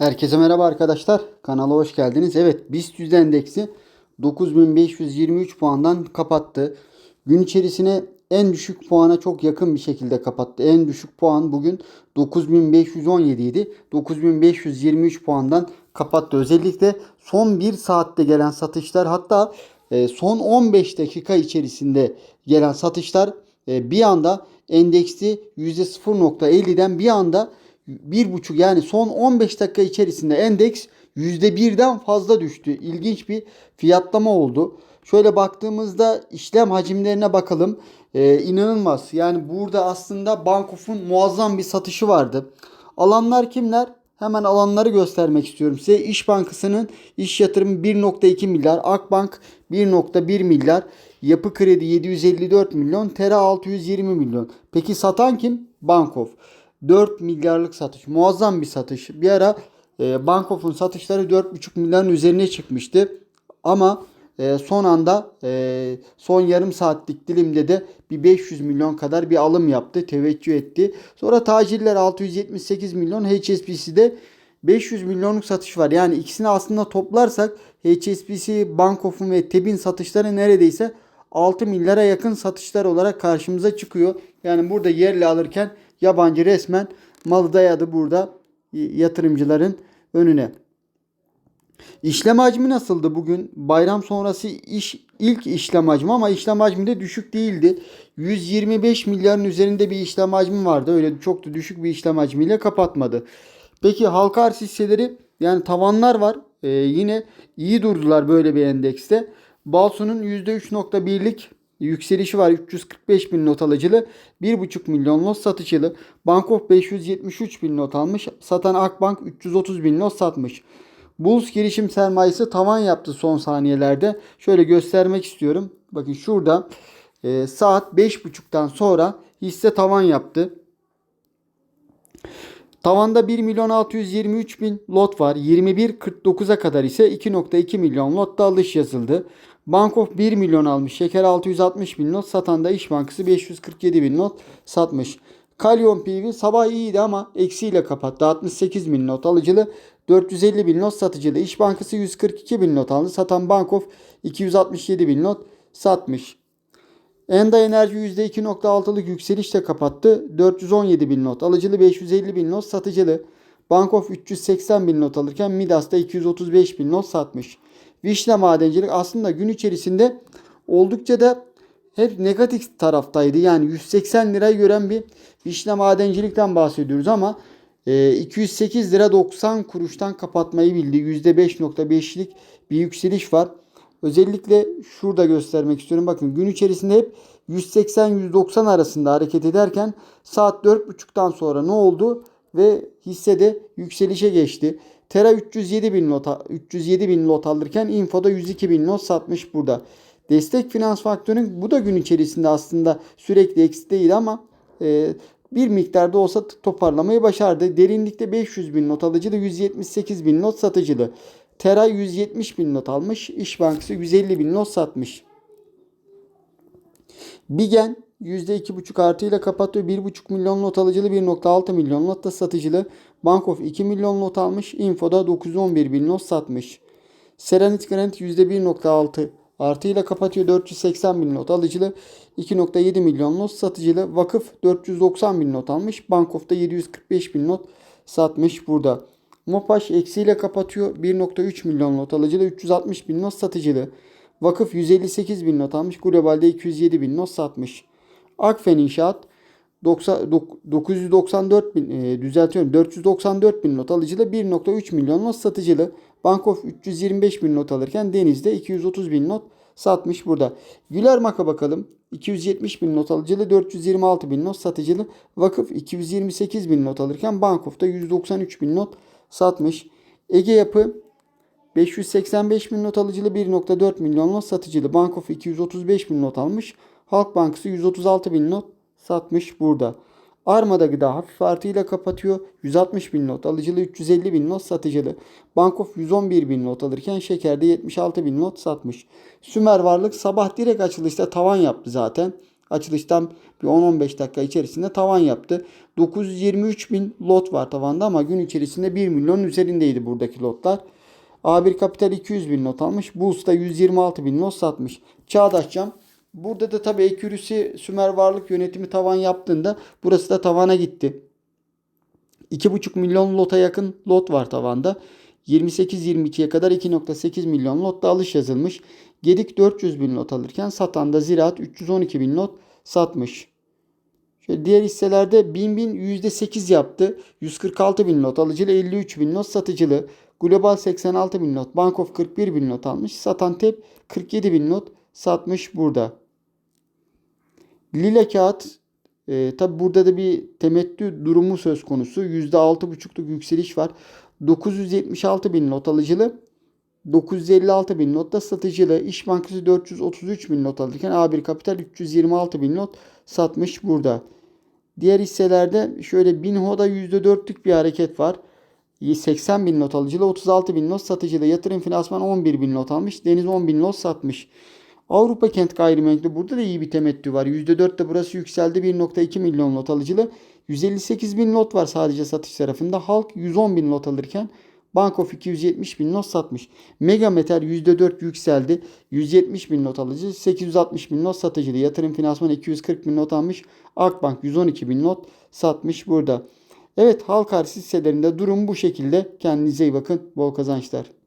Herkese merhaba arkadaşlar. Kanala hoş geldiniz. Evet BIST 100 endeksi 9523 puandan kapattı. Gün içerisine en düşük puana çok yakın bir şekilde kapattı. En düşük puan bugün 9517 idi. 9523 puandan kapattı. Özellikle son 1 saatte gelen satışlar hatta e, son 15 dakika içerisinde gelen satışlar e, bir anda endeksi %0.50'den bir anda bir buçuk yani son 15 dakika içerisinde endeks %1'den fazla düştü. İlginç bir fiyatlama oldu. Şöyle baktığımızda işlem hacimlerine bakalım. Ee, inanılmaz. Yani burada aslında Bankof'un muazzam bir satışı vardı. Alanlar kimler? Hemen alanları göstermek istiyorum size. İş Bankası'nın iş yatırımı 1.2 milyar, Akbank 1.1 milyar, Yapı Kredi 754 milyon, Tera 620 milyon. Peki satan kim? Bankof. 4 milyarlık satış. Muazzam bir satış. Bir ara e, Bankof'un satışları 4,5 milyarın üzerine çıkmıştı. Ama e, son anda e, son yarım saatlik dilimde de bir 500 milyon kadar bir alım yaptı. Teveccüh etti. Sonra tacirler 678 milyon. HSBC'de 500 milyonluk satış var. Yani ikisini aslında toplarsak HSBC, Bankof'un ve TEB'in satışları neredeyse 6 milyara yakın satışlar olarak karşımıza çıkıyor. Yani burada yerli alırken yabancı resmen malı dayadı burada yatırımcıların önüne. İşlem hacmi nasıldı bugün? Bayram sonrası iş ilk işlem hacmi ama işlem hacmi de düşük değildi. 125 milyarın üzerinde bir işlem hacmi vardı. Öyle çok da düşük bir işlem hacmiyle kapatmadı. Peki halka arz hisseleri yani tavanlar var. Ee, yine iyi durdular böyle bir endekste. Balsu'nun %3.1'lik yükselişi var. 345 bin not alıcılı. 1,5 milyon not satıcılı. Bankof 573 bin not almış. Satan Akbank 330 bin not satmış. Bulls girişim sermayesi tavan yaptı son saniyelerde. Şöyle göstermek istiyorum. Bakın şurada e, saat 5.30'dan sonra hisse tavan yaptı. Tavanda 1 milyon 623 bin lot var. 21.49'a kadar ise 2.2 milyon lotta alış yazıldı. Bankof 1 milyon almış. Şeker 660 bin not. Satan da İş Bankası 547 bin not satmış. Kalyon PV sabah iyiydi ama eksiyle kapattı. 68 bin not alıcılı. 450 bin not satıcılı. İş Bankası 142 bin not aldı. Satan Bankof 267 bin not satmış. Enda Enerji %2.6'lık yükselişle kapattı. 417 bin not alıcılı 550 bin not satıcılı. Bankof 380 bin not alırken Midas da 235 bin not satmış. Vişne madencilik aslında gün içerisinde oldukça da hep negatif taraftaydı. Yani 180 lirayı gören bir vişne madencilikten bahsediyoruz ama 208 lira 90 kuruştan kapatmayı bildi. %5.5'lik bir yükseliş var. Özellikle şurada göstermek istiyorum. Bakın gün içerisinde hep 180-190 arasında hareket ederken saat 4.30'dan sonra ne oldu? Ve hissede yükselişe geçti. Tera 307 bin lot, 307 bin lot alırken Info'da 102 bin lot satmış burada. Destek finans faktörün bu da gün içerisinde aslında sürekli eksi değil ama e, bir miktarda olsa toparlamayı başardı. Derinlikte 500 bin not alıcılı 178 bin not satıcılı. Tera 170 bin not almış. İş Bankası 150 bin not satmış. Bigen %2,5 artıyla kapatıyor. 1,5 milyon not alıcılı 1,6 milyon not da satıcılı. Bankof 2 milyon not almış. Info'da 911 bin not satmış. Serenit Grant %1,6 artıyla kapatıyor. 480 bin not alıcılı. 2,7 milyon not satıcılı. Vakıf 490 bin not almış. Bankof'ta 745 bin not satmış burada. Mopaş eksiyle kapatıyor. 1.3 milyon not alıcılı. 360 bin not satıcılı. Vakıf 158 bin not almış. Globalde 207 bin not satmış. Akfen İnşaat 994 bin e, düzeltiyorum 494 bin not alıcılı 1.3 milyon not satıcılı. Bankof 325 bin not alırken Deniz'de 230 bin not satmış burada. Güler Mak'a bakalım. 270 bin not alıcılı 426 bin not satıcılı. Vakıf 228 bin not alırken Bankof'ta 193 bin not satmış. Ege Yapı 585 bin not alıcılı 1.4 milyon not satıcılı. Bankof 235 bin not almış. Halk Bankası 136 bin not satmış burada. Armada gıda hafif artıyla kapatıyor. 160 bin not alıcılı 350 bin not satıcılı. Bankof 111 bin not alırken şekerde 76 bin not satmış. Sümer Varlık sabah direkt açılışta tavan yaptı zaten. Açılıştan bir 10-15 dakika içerisinde tavan yaptı. 923 bin lot var tavanda ama gün içerisinde 1 milyonun üzerindeydi buradaki lotlar. A1 Kapital 200 bin not almış. Bulls'ta 126 bin not satmış. Çağdaş Cam Burada da tabii Ekürüsü Sümer Varlık Yönetimi tavan yaptığında burası da tavana gitti. 2,5 milyon lota yakın lot var tavanda. 28-22'ye kadar 2.8 milyon lotta alış yazılmış. Gedik 400 bin lot alırken satan da Ziraat 312 bin lot satmış. Şöyle diğer hisselerde 1000 bin %8 yaptı. 146 bin lot alıcılı 53 bin lot satıcılı. Global 86 bin lot. Bank of 41 bin lot almış. Satan TEP 47 bin lot satmış burada. Lila kağıt e, tabi burada da bir temettü durumu söz konusu. %6,5'luk yükseliş var. 976 bin not alıcılı. 956 bin not da satıcılı. İş Bankası 433 bin not alırken A1 Kapital 326 bin not satmış burada. Diğer hisselerde şöyle Binho'da %4'lük bir hareket var. 80 bin not alıcılı, 36 bin not satıcılı. Yatırım finansman 11 bin not almış. Deniz 10 bin not satmış. Avrupa Kent Gayrimenkul burada da iyi bir temettü var. %4 de burası yükseldi. 1.2 milyon lot alıcılı. 158 bin lot var sadece satış tarafında. Halk 110 bin lot alırken Bank of 270 bin not satmış. Mega Metal %4 yükseldi. 170 bin not alıcı, 860 bin not satıcılı. Yatırım finansman 240 bin not almış. Akbank 112 bin not satmış burada. Evet halk arz hisselerinde durum bu şekilde. Kendinize iyi bakın. Bol kazançlar.